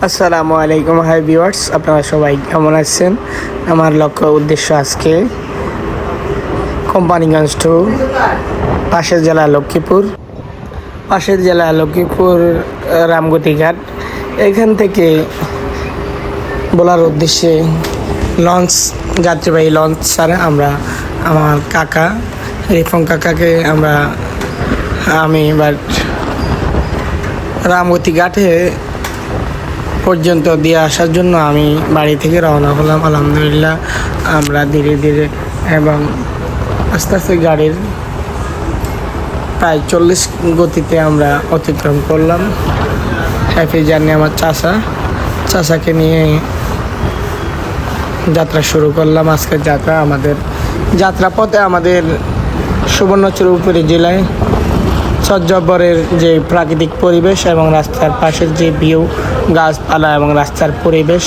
আসসালামু আলাইকুম hi viewers আপনারা সবাই কেমন আছেন? আমার লক্ষ্য উদ্দেশ্য আজকে কোম্পানিগঞ্জ টু পাশের জেলা লক্ষ্মীপুর পাশের জেলা লক্ষ্মীপুর আহ, রামগতি ঘাট এখান থেকে বলার উদ্দেশ্যে লঞ্চ যাত্রীবাহী লঞ্চ ছাড়া আমরা আমার কাকা রিফন কাকাকে আমরা আমি এবার রামগতি ঘাটে পর্যন্ত দিয়ে আসার জন্য আমি বাড়ি থেকে রওনা হলাম, আলহামদুলিল্লাহ। আমরা ধীরে ধীরে এবং আস্তে আস্তে গাড়ির প্রায় চল্লিশ গতিতে আমরা অতিক্রম করলাম। হ্যাপি জার্নি আমার চাষা চাষাকে নিয়ে যাত্রা শুরু করলাম। আজকের যাত্রা আমাদের যাত্রাপথে আমাদের সুবর্ণচর জেলায় সজ্জবরের যে প্রাকৃতিক পরিবেশ এবং রাস্তার পাশের যে ভিউ, গাছপালা এবং রাস্তার পরিবেশ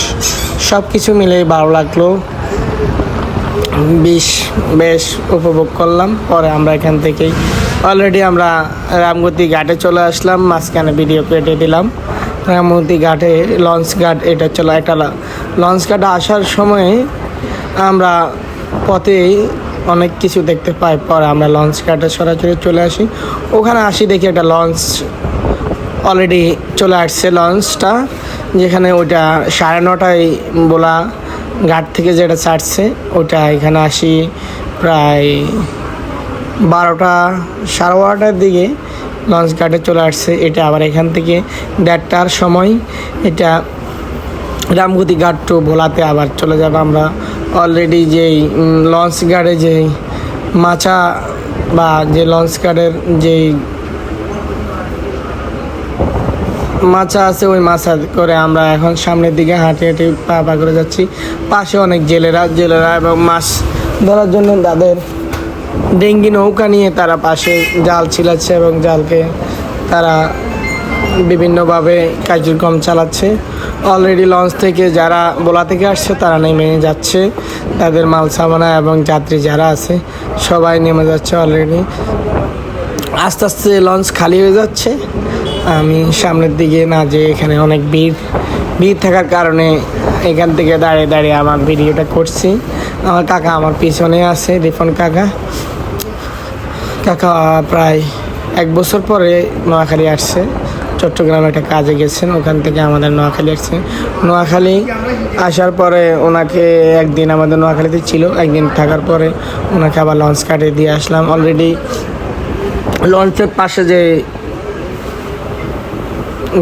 সব কিছু মিলে ভালো লাগল। বেশ বেশ উপভোগ করলাম। পরে আমরা এখান থেকেই অলরেডি আমরা রামগতি ঘাটে চলে আসলাম। মাঝখানে ভিডিও কেটে দিলাম। রামগতি ঘাটে লঞ্চ ঘাট এটা চলে একটা লঞ্চ ঘাটে আসার সময় আমরা পথেই অনেক কিছু দেখতে পাই। পরে আমরা লঞ্চ ঘাটে সরাসরি চলে আসি। ওখানে আসি দেখি একটা লঞ্চ অলরেডি চলে আসছে লঞ্চটা যেখানে ওইটা সাড়ে নটায় বলা ঘাট থেকে যেটা ছাড়ছে ওটা এখানে আসি প্রায় বারোটা, সাড়ে বারোটার দিকে লঞ্চ ঘাটে চলে আসছে। এটা আবার এখান থেকে দেড়টার সময়। এটা রামগতি ঘাট টু ভোলাতে আবার চলে যাবে আমরা। অলরেডি যেই লঞ্চ গার্ডে যেই মাছা বা যে লঞ্চ গার্ডের যেই মাছা আছে, ওই মাছা করে আমরা এখন সামনের দিকে হাঁটি হাঁটি পা পা করে যাচ্ছি। পাশে অনেক জেলেরা জেলেরা এবং মাছ ধরার জন্য তাদের ডেঙ্গি নৌকা নিয়ে তারা পাশে জাল ছিলাচ্ছে এবং জালকে তারা বিভিন্নভাবে কার্যক্রম চালাচ্ছে। অলরেডি লঞ্চ থেকে যারা বোলা থেকে আসছে, তারা নেমে যাচ্ছে। তাদের মাল, সামানা এবং যাত্রী যারা আছে, সবাই নেমে যাচ্ছে অলরেডি আস্তে আস্তে লঞ্চ খালি হয়ে যাচ্ছে। আমি সামনের দিকে না যে এখানে অনেক ভিড়। ভিড় থাকার কারণে এখান থেকে দাঁড়িয়ে দাঁড়িয়ে আমার ভিডিওটা করছি। আমার কাকা আমার পিছনে আছে রিফন কাকা। কাকা, প্রায় এক বছর পরে নোয়াখালী আসছে। চট্টগ্রামে একটা কাজে গেছেন, ওখান থেকে আমাদের নোয়াখালী আসছে নোয়াখালী আসার পরে ওনাকে একদিন আমাদের নোয়াখালীতে ছিল, একদিন থাকার পরে ওনাকে আবার লঞ্চ কাটে দিয়ে আসলাম। অলরেডি লঞ্চের পাশে যে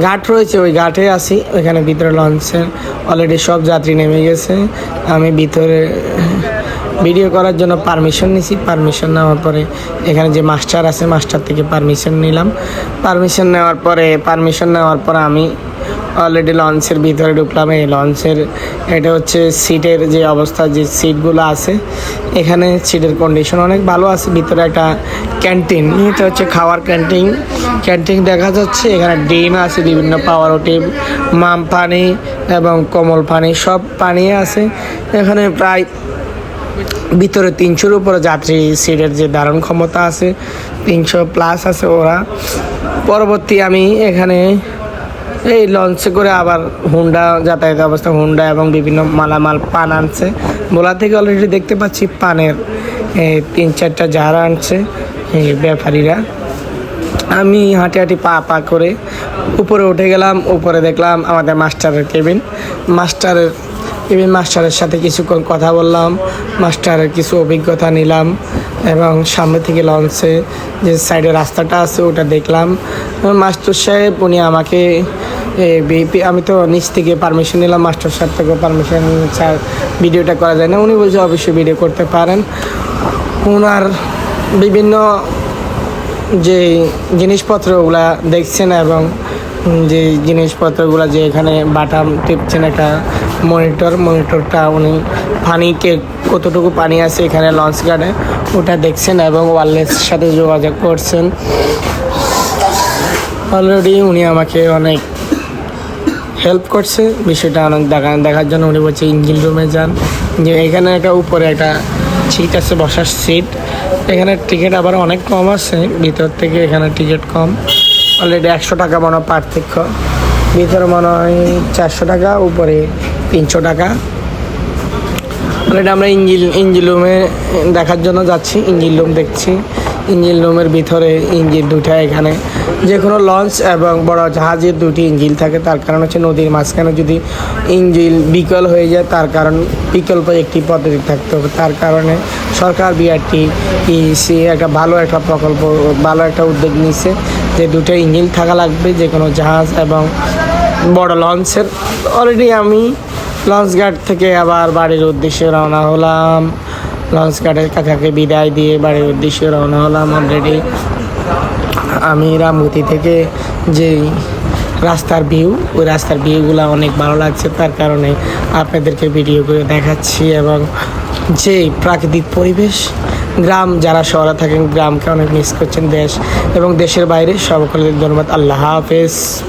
ঘাট রয়েছে, ওই ঘাটে আছি, ওইখানে ভিতরে লঞ্চের অলরেডি সব যাত্রী নেমে গেছে। আমি ভিতরে ভিডিও করার জন্য পারমিশন নিছি। পারমিশন নেওয়ার পরে এখানে যে মাস্টার আছে মাস্টার থেকে পারমিশন নিলাম। পারমিশন নেওয়ার পরে পারমিশন নেওয়ার পরে আমি অলরেডি লঞ্চের ভিতরে ঢুকলাম। এই লঞ্চের এটা হচ্ছে সিটের যে অবস্থা, যে সিটগুলো আছে, এখানে সিটের কন্ডিশন অনেক ভালো আছে। ভিতরে একটা ক্যান্টিন এটা হচ্ছে খাওয়ার ক্যান্টিন ক্যান্টিন দেখা যাচ্ছে, এখানে ডিম আছে, বিভিন্ন পাওয়ার টিম মাম পানি এবং কমল পানি, সব পানি আছে। এখানে প্রায় ভিতরে তিনশোর উপরে যাত্রী সিটের যে ধারণ ক্ষমতা আছে, তিনশো প্লাস আছে ওরা। পরবর্তী আমি এখানে এই লঞ্চে করে আবার হুন্ডা যাতায়াত অবস্থা হুন্ডা এবং বিভিন্ন মালামাল পান আনছে। বোলা থেকে অলরেডি দেখতে পাচ্ছি পানের তিন চারটা জার আনছে ব্যাপারীরা। আমি হাঁটি হাঁটি পা পা করে উপরে উঠে গেলাম, উপরে দেখলাম আমাদের মাস্টারের কেবিন মাস্টারের কেবিন মাস্টারের সাথে কিছুক্ষণ কথা বললাম, মাস্টারের কিছু অভিজ্ঞতা নিলাম এবং সামনে থেকে লঞ্চে যে সাইডে রাস্তাটা আছে ওটা দেখলাম। মাস্টার সাহেব, উনি আমাকে বিপি আমি তো নিচ থেকে পারমিশন নিলাম, মাস্টার সাহেব থেকে পারমিশন স্যার ভিডিওটা করা যায় না। উনি বলছে, অবশ্যই ভিডিও করতে পারেন। ওনার বিভিন্ন যে জিনিসপত্রগুলা দেখছেন এবং যে জিনিসপত্রগুলো যে এখানে বাটাম টিপছেন একটা মনিটর, মনিটরটা উনি পানিকে কতটুকু পানি আছে এখানে লঞ্চ গার্ডে, ওটা দেখছেন এবং ওয়ারলেস সাথে যোগাযোগ করছেন। অলরেডি উনি আমাকে অনেক হেল্প করছে। বিষয়টা অনেক দেখা, দেখার জন্য উনি বলছে, ইঞ্জিন রুমে যান। যে এখানে একটা উপরে একটা সিট আছে, বসার সিট এখানে টিকিট আবার অনেক কম আছে, ভিতর থেকে এখানে টিকিট কম। অলরেডি একশো টাকা মনে পার্থক্য। ভিতরে মনে হয় চারশো টাকা, উপরে তিনশো টাকা। অলরেডি আমরা ইঞ্জিল ইঞ্জিল রুমে দেখার জন্য যাচ্ছি, ইঞ্জিল রুম দেখছি। ইঞ্জিল রুমের ভিতরে ইঞ্জিল দুটা এখানে যে কোনো লঞ্চ এবং বড় জাহাজের দুটি ইঞ্জিল থাকে। তার কারণ হচ্ছে নদীর মাঝখানে যদি ইঞ্জিল বিকল হয়ে যায়, তার কারণ বিকল্প একটি পদ্ধতি থাকতে হবে। তার কারণে সরকার বিআরটি ইসি একটা ভালো একটা প্রকল্প, ভালো একটা উদ্যোগ নিচ্ছে যে দুটো ইঞ্জিন থাকা লাগবে, যে কোনো জাহাজ এবং বড় লঞ্চের। অলরেডি আমি লঞ্চ ঘাট থেকে আবার বাড়ির উদ্দেশ্যে রওনা হলাম। লঞ্চ ঘাটের কাছাকে বিদায় দিয়ে বাড়ির উদ্দেশ্যে রওনা হলাম অলরেডি আমি রামগতি থেকে যে রাস্তার ভিউ ওই রাস্তার ভিউগুলো অনেক ভালো লাগছে। তার কারণে আপনাদেরকে ভিডিও করে দেখাচ্ছি এবং যে প্রাকৃতিক পরিবেশ গ্রাম, যারা শহরে থাকেন, গ্রামকে অনেক মিস করছেন দেশ এবং দেশের বাইরে। সকলের ধন্যবাদ। আল্লাহ হাফেজ।